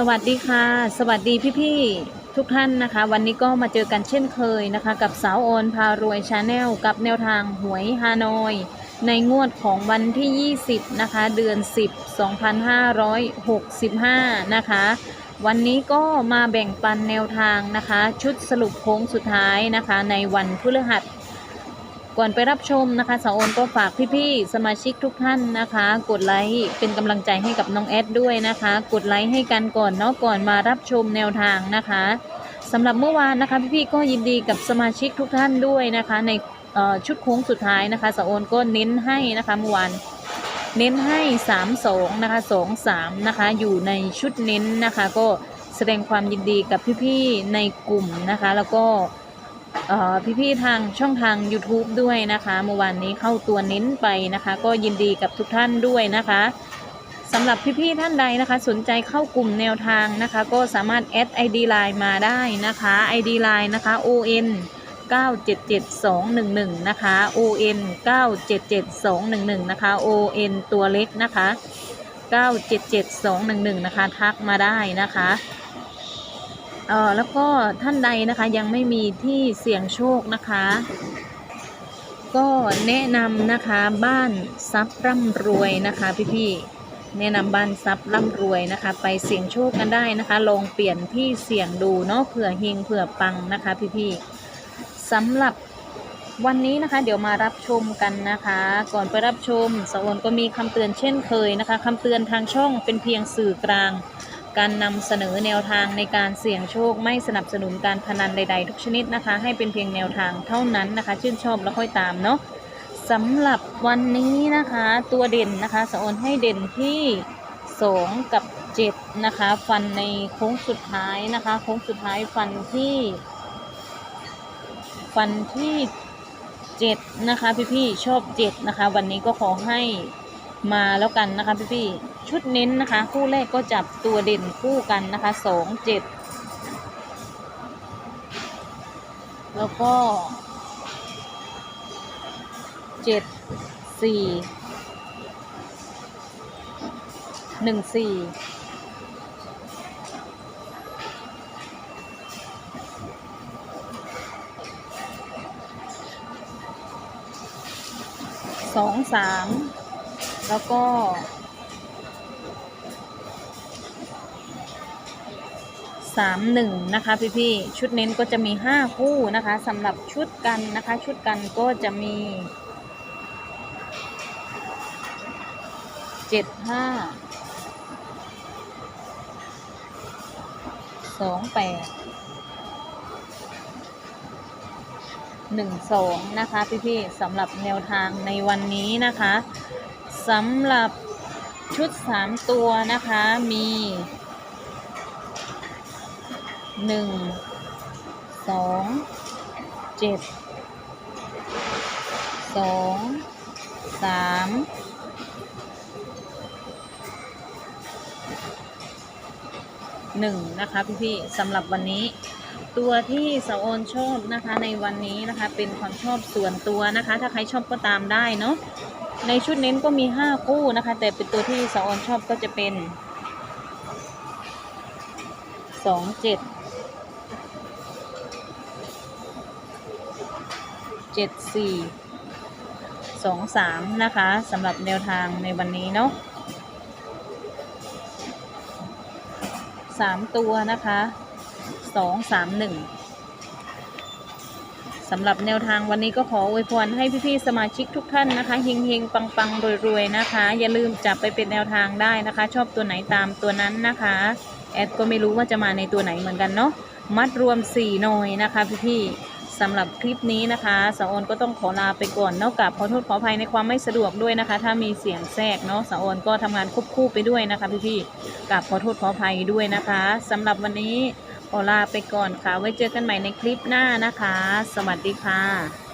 สวัสดีค่ะ สวัสดีพี่ๆทุกท่านนะคะ วันนี้ก็มาเจอกันเช่นเคยนะคะ กับสาวโอนพารวยชาแนลกับแนวทางหวยฮานอย ในงวดของวันที่ 20 นะคะ เดือน 10 2565 นะคะ วันนี้ก็มาแบ่งปันแนวทางนะคะ ชุดสรุปโค้งสุดท้ายนะคะ ในวันพฤหัส ก่อนไปรับชมนะคะสาวโอนก็ฝากพี่ๆสมาชิกทุกท่านนะคะ กดไลค์เป็นกำลังใจให้กับน้องแอดด้วยนะคะ กดไลค์ให้กันก่อนเนาะก่อนมารับชมแนวทางนะคะสำหรับเมื่อวานนะคะพี่ๆก็ยินดีกับสมาชิกทุกท่านด้วยนะคะ ในชุดโค้งสุดท้ายนะคะสาวโอนก็เน้นให้นะคะเมื่อวานเน้นให้ 3 2นะคะ2 3นะคะอยู่ในชุดเน้นนะคะ ก็แสดงความยินดีกับพี่ๆในกลุ่มนะคะ แล้วก็ พี่ๆทางช่องทาง YouTube ด้วยนะคะ เมื่อวานนี้เข้าตัวเน้นไปนะคะ ก็ยินดีกับทุกท่านด้วยนะคะสำหรับพี่ๆท่านใดนะคะ สนใจเข้ากลุ่มแนวทางนะคะ ก็สามารถแอด ID Line มาได้นะคะ ID Line นะคะ ON 977211 นะคะ ON 977211 นะคะ ON ตัวเล็กนะคะ 977211 นะคะ ทักมาได้นะคะ เออแล้วก็ท่านใดนะคะยังไม่มีที่เสี่ยงโชคนะคะ ก็แนะนำนะคะบ้านทรัพย์ร่ำรวยนะคะพี่ๆแนะนำบ้านทรัพย์ร่ำรวยนะคะ ไปเสี่ยงโชคกันได้นะคะ ลองเปลี่ยนที่เสี่ยงดูเนาะเผื่อเฮงเผื่อปังนะคะพี่ๆสำหรับวันนี้นะคะเดี๋ยวมารับชมกันนะคะ ก่อนไปรับชมสวรก็มีคำเตือนเช่นเคยนะคะคำเตือนทางช่องเป็นเพียงสื่อกลาง การนำเสนอแนวทางในการเสี่ยงโชคไม่สนับสนุนการพนันใด ๆ ทุกชนิดนะคะ ให้เป็นเพียงแนวทางเท่านั้นนะคะ ชื่นชอบแล้วค่อยตามเนาะสำหรับวันนี้นะคะ ตัวเด่นนะคะสะออนให้เด่นที่2กับ7นะคะ ฟันในโค้งสุดท้ายนะคะ โค้งสุดท้ายฟันที่ ฟันที่7นะคะพี่ๆชอบ7นะคะ วันนี้ก็ขอให้มาแล้วกันนะคะพี่ๆ ชุดเน้นนะคะ คู่แรกก็จับตัวเด่นคู่กันนะคะสองเจ็ดแล้วก็เจ็ดสี่หนึ่งสี่สองสามแล้วก็ สามหนึ่งนะคะพี่พี่ๆชุดเน้นก็จะมีห้าคู่นะคะสำหรับชุดกันนะคะ ชุดกันก็จะมีเจ็ดห้าสองแปดหนึ่งสองนะคะพี่พี่ๆสำหรับแนวทางในวันนี้นะคะสำหรับชุดสามตัวนะคะมี หนึ่งสองเจ็ดสองสามหนึ่งนะคะพี่ๆสำหรับวันนี้ ตัวที่สาวอนชอบนะคะในวันนี้นะคะเป็นความชอบส่วนตัวนะคะ ถ้าใครชอบก็ตามได้เนาะในชุดเน้นก็มีห้าคู่นะคะ แต่เป็นตัวที่สาวอนชอบก็จะเป็นสองเจ็ด เจ็ดสี่สองสามนะคะสำหรับแนวทางในวันนี้เนาะสามตัวนะคะสองสามหนึ่งสำหรับแนวทางวันนี้ก็ขออวยพรให้พี่ๆสมาชิกทุกท่านนะคะเฮงๆ ปังๆ รวยๆ นะคะ อย่าลืมจับไปเป็นแนวทางได้นะคะ ชอบตัวไหนตามตัวนั้นนะคะ แอดก็ไม่รู้ว่าจะมาในตัวไหนเหมือนกันเนาะมัดรวม4หน่วยนะคะพี่ๆ สำหรับคลิปนี้นะคะสาวโอนก็ต้องขอลาไปก่อนเนอกจากขอโทษขออภัยในความไม่สะดวกด้วยนะคะ ถ้ามีเสียงแทรกเนาะสาวโอนก็ทำงานควบคู่ไปด้วยนะคะพี่ๆกับขอโทษขออภัยด้วยนะคะสำหรับวันนี้ขอลาไปก่อนค่ะ ไว้เจอกันใหม่ในคลิปหน้านะคะ สวัสดีค่ะ